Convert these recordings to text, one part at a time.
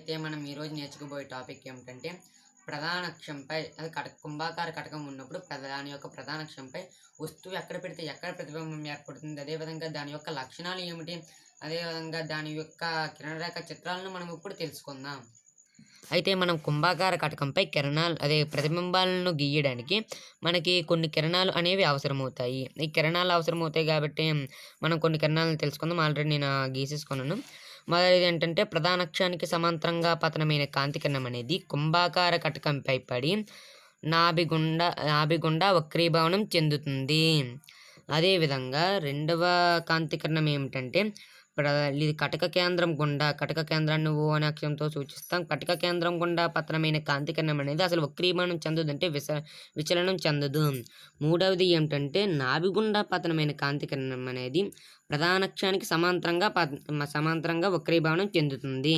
అయితే మనం ఈరోజు నేర్చుకోబోయే టాపిక్ ఏమిటంటే ప్రధానక్షంపై అది కట కుంభాకార కటకం ఉన్నప్పుడు దాని యొక్క ప్రధానక్షంపై వస్తువు ఎక్కడ పెడితే ఎక్కడ ప్రతిబింబం ఏర్పడుతుంది అదేవిధంగా దాని యొక్క లక్షణాలు ఏమిటి అదేవిధంగా దాని యొక్క కిరణరేఖ చిత్రాలను మనం ఇప్పుడు తెలుసుకుందాం. అయితే మనం కుంభాకార కటకంపై కిరణాలు అదే ప్రతిబింబాలను గీయడానికి మనకి కొన్ని కిరణాలు అనేవి అవసరమవుతాయి. ఈ కిరణాలు అవసరమవుతాయి కాబట్టి మనం కొన్ని కిరణాలను తెలుసుకుందాం. ఆల్రెడీ నేను గీసేసుకున్నాను. మొదటిది ఏంటంటే ప్రధానక్షానికి సమాంతరంగా పతనమైన కాంతి కిరణం అనేది కుంభాకార కటకంపై పడి నాభిగుండ నాభిగుండా వక్రీభవనం చెందుతుంది. అదేవిధంగా రెండవ కాంతి కిరణం ఏమిటంటే ప్రధాన ఇది కటక కేంద్రం గుండా కటక కేంద్రాన్ని ఓ అనే అక్షరంతో సూచిస్తాం. కటక కేంద్రం గుండా పతనమైన కాంతి కిరణం అనేది అసలు వక్రీభవనం చెందదు అంటే విస విచలనం చెందదు. మూడవది ఏమిటంటే నాభిగుండా పతనమైన కాంతి కిరణం అనేది ప్రధానక్షానికి సమాంతరంగా సమాంతరంగా వక్రీభవనం చెందుతుంది.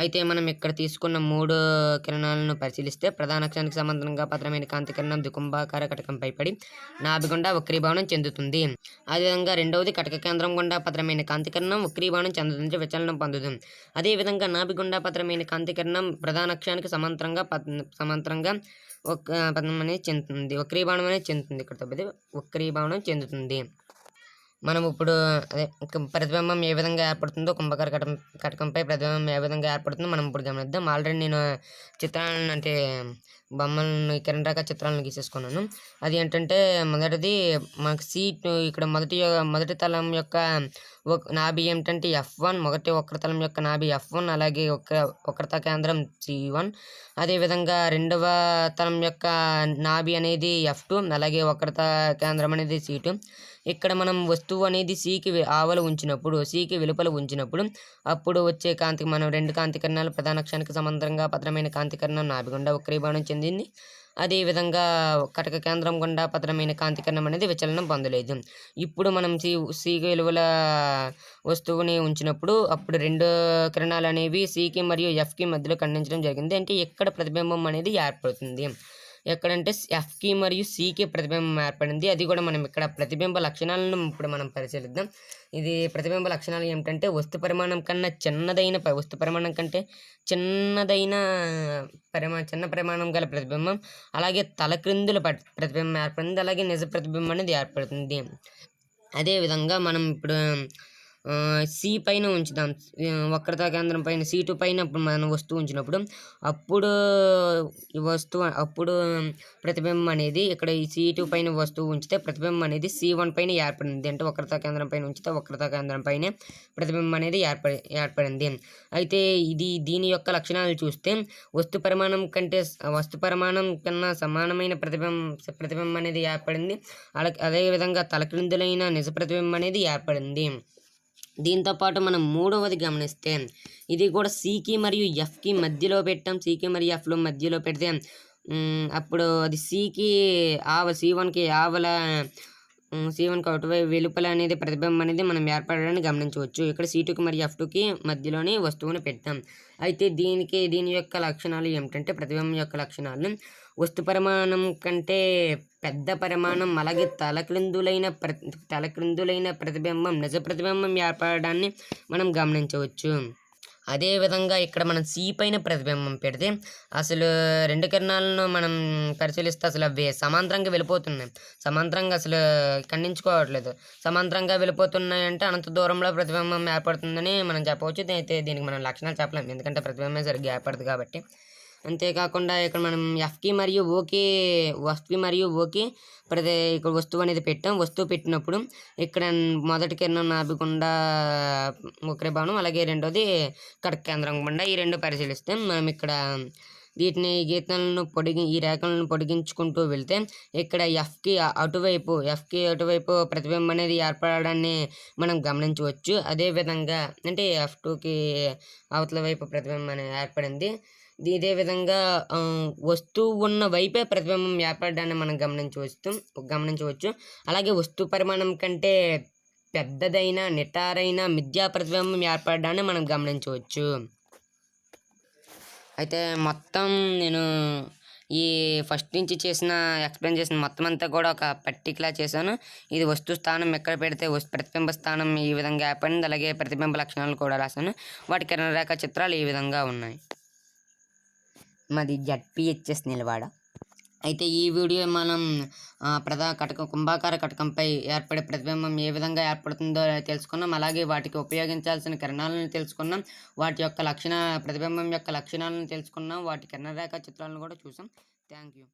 అయితే మనం ఇక్కడ తీసుకున్న మూడు కిరణాలను పరిశీలిస్తే ప్రధానక్షానికి సంబంధంగా పత్రమైన కాంతి కిరణం దుకుంభాకార కటకంపై పడి నాభిగుండా వక్రీభవనం చెందుతుంది. అదేవిధంగా రెండవది కటక కేంద్రం గుండా పత్రమైన కాంతి కిరణం వక్రీభవనం చెందుతుంది విచలనం పొందుతుంది. అదేవిధంగా నాభిగుండా పత్రమైన కాంతి కిరణం ప్రధాన అక్షానికి సమాంతరంగా సమాంతరంగా ఒక పతనం అనేది చెందుతుంది. వక్రీభవనం అనేది చెందుతుంది. ఇక్కడ తప్పితే వక్రీభవనం చెందుతుంది. మనం ఇప్పుడు అదే ప్రతిబింబం ఏ విధంగా ఏర్పడుతుందో కుంభకర కటం కటకంపై ప్రతిబింబం ఏ విధంగా ఏర్పడుతుందో మనం ఇప్పుడు గమనిద్దాం. ఆల్రెడీ నేను చిత్రాలను అంటే బొమ్మలను కిరణ్ రక చిత్రాలను గీసేసుకున్నాను. అది ఏంటంటే మొదటిది మనకు సీట్ ఇక్కడ మొదటి మొదటి తలం యొక్క ఒక- నాభి ఏమిటంటే ఎఫ్ వన్ మొదటి వక్రతలం యొక్క నాభి ఎఫ్ వన్ అలాగే ఒక వక్రత కేంద్రం సి వన్ అదేవిధంగా రెండవ తలం యొక్క నాభి అనేది ఎఫ్ టూ అలాగే వక్రత కేంద్రం అనేది సి టూ ఇక్కడ మనం వస్తువు అనేది సికి ఆవల ఉంచినప్పుడు సికి వెలుపల ఉంచినప్పుడు అప్పుడు వచ్చే కాంతి మనం రెండు కాంతి కిరణాలు ప్రధాన అక్షానికి సమాంతరంగా పత్రమైన కాంతి కిరణం నాభిగుండా వక్రీభావనం చెందింది. అదేవిధంగా కటక కేంద్రం గుండా పత్రమైన కాంతి కిరణం అనేది విచలనం పొందలేదు. ఇప్పుడు మనం సి సీకి విలువల వస్తువుని ఉంచినప్పుడు అప్పుడు రెండు కిరణాలు అనేవి సికి మరియు ఎఫ్కి మధ్యలో ఖండించడం జరిగింది. అంటే ఇక్కడ ప్రతిబింబం అనేది ఏర్పడుతుంది? ఎక్కడంటే ఎఫ్కి మరియు సికి ప్రతిబింబం ఏర్పడింది. అది కూడా మనం ఇక్కడ ప్రతిబింబ లక్షణాలను ఇప్పుడు మనం పరిశీలిద్దాం. ఇది ప్రతిబింబ లక్షణాలు ఏమిటంటే వస్తు పరిమాణం కన్నా చిన్నదైన వస్తు పరిమాణం కంటే చిన్నదైన పరిమా చిన్న పరిమాణం గల ప్రతిబింబం అలాగే తలక్రిందుల ప- ప్రతిబింబం ఏర్పడింది. అలాగే నిజ ప్రతిబింబం అనేది ఏర్పడుతుంది. అదేవిధంగా మనం ఇప్పుడు సి పైన ఉంచుదాం. వక్రతా కేంద్రం పైన సి టూ పైన మనం వస్తువు ఉంచినప్పుడు అప్పుడు ఈ వస్తువు అప్పుడు ప్రతిబింబం అనేది ఇక్కడ ఈ సి టూ పైన వస్తువు ఉంచితే ప్రతిబింబం అనేది సి వన్ పైన ఏర్పడింది. అంటే వక్రతా కేంద్రం పైన ఉంచితే వక్రతా కేంద్రం పైన ప్రతిబింబం అనేది ఏర్పడి ఏర్పడింది. అయితే ఇది దీని యొక్క లక్షణాలు చూస్తే వస్తు పరిమాణం కంటే వస్తు పరిమాణం కన్నా సమానమైన ప్రతిబింబం ప్రతిబింబం అనేది ఏర్పడింది. అలా అదేవిధంగా తలక్రిందులైన నిజ ప్రతిబింబం అనేది ఏర్పడింది. దీంతో పాటు మనం మూడవది గమనిస్తే ఇది కూడా సికి మరియు ఎఫ్కి మధ్యలో పెట్టాం. సికి మరియు ఎఫ్లో మధ్యలో పెడితే అప్పుడు అది సికి ఆవ సి వన్కి ఆవల సీవన్కి వన్కి వై వెలుపల అనేది ప్రతిబింబం అనేది మనం ఏర్పడడాన్ని గమనించవచ్చు. ఇక్కడ సీటుకి మరియు ఎఫ్ టూకి మధ్యలోని వస్తువును పెడతాం. అయితే దీనికి దీని యొక్క లక్షణాలు ఏమిటంటే ప్రతిబింబం యొక్క లక్షణాలు. వస్తు పరిమాణం కంటే పెద్ద పరిమాణం అలాగే తలక్రిందులైన ప్ర తలక్రిందులైన ప్రతిబింబం నిజ ప్రతిబింబం ఏర్పడడాన్ని మనం గమనించవచ్చు. అదేవిధంగా ఇక్కడ మనం సి పైన ప్రతిబింబం పెడితే అసలు రెండు కిరణాలను మనం పరిశీలిస్తే అసలు అవి సమాంతరంగా వెళ్ళిపోతున్నాయి. సమాంతరంగా అసలు ఖండించుకోవట్లేదు. సమాంతరంగా వెళ్ళిపోతున్నాయంటే అనంత దూరంలో ప్రతిబింబం ఏర్పడుతుందని మనం చెప్పవచ్చు. అయితే దీనికి మనం లక్షణాలు చెప్పలేము ఎందుకంటే ప్రతిబింబం సరిగ్గా ఏర్పడదు కాబట్టి. అంతేకాకుండా ఇక్కడ మనం ఎఫ్కి మరియు ఓకి ఎఫ్కి మరియు ఓకి ప్రతి ఇక్కడ వస్తువు అనేది పెట్టాం. వస్తువు పెట్టినప్పుడు ఇక్కడ మొదటి కిరణం నాభికుండా భవనం అలాగే రెండోది కడక కేంద్రం గుండా ఈ రెండు పరిశీలిస్తే మనం ఇక్కడ వీటిని ఈ గీతలను పొడిగి ఈ రేఖలను పొడిగించుకుంటూ వెళ్తే ఇక్కడ ఎఫ్కి అటువైపు ఎఫ్కి అటువైపు ప్రతిబింబం అనేది ఏర్పడడాన్ని మనం గమనించవచ్చు. అదేవిధంగా అంటే ఎఫ్ టూకి అవతల వైపు ప్రతిబింబం అనేది ఏర్పడింది. ఇదే విధంగా వస్తువు ఉన్న వైపే ప్రతిబింబం ఏర్పడడాన్ని మనం గమనించవచ్చు గమనించవచ్చు. అలాగే వస్తువు పరిమాణం కంటే పెద్దదైన నిటారైన మిథ్యా ప్రతిబింబం ఏర్పడడాన్ని మనం గమనించవచ్చు. అయితే మొత్తం నేను ఈ ఫస్ట్ నుంచి చేసిన ఎక్స్ప్లెయిన్ చేసిన మొత్తం అంతా కూడా ఒక పర్టికులర్ చేశాను. ఇది వస్తు స్థానం ఎక్కడ పెడితే వస్తు ప్రతిబింబ స్థానం ఈ విధంగా ఏర్పడింది. అలాగే ప్రతిబింబ లక్షణాలు కూడా రాశాను. వాటి కిరణ రేఖ చిత్రాలు ఈ విధంగా ఉన్నాయి. మాది జడ్పిహెచ్ఎస్ నిలవాడ. అయితే ఈ వీడియో మనం ప్రధా కటకం కుంభాకార కటకంపై ఏర్పడే ప్రతిబింబం ఏ విధంగా ఏర్పడుతుందో తెలుసుకున్నాం. అలాగే వాటికి ఉపయోగించాల్సిన కిరణాలను తెలుసుకున్నాం. వాటి యొక్క లక్షణ ప్రతిబింబం యొక్క లక్షణాలను తెలుసుకున్నాం. వాటి కిరణ రేఖ చిత్రాలను కూడా చూసాం. Thank you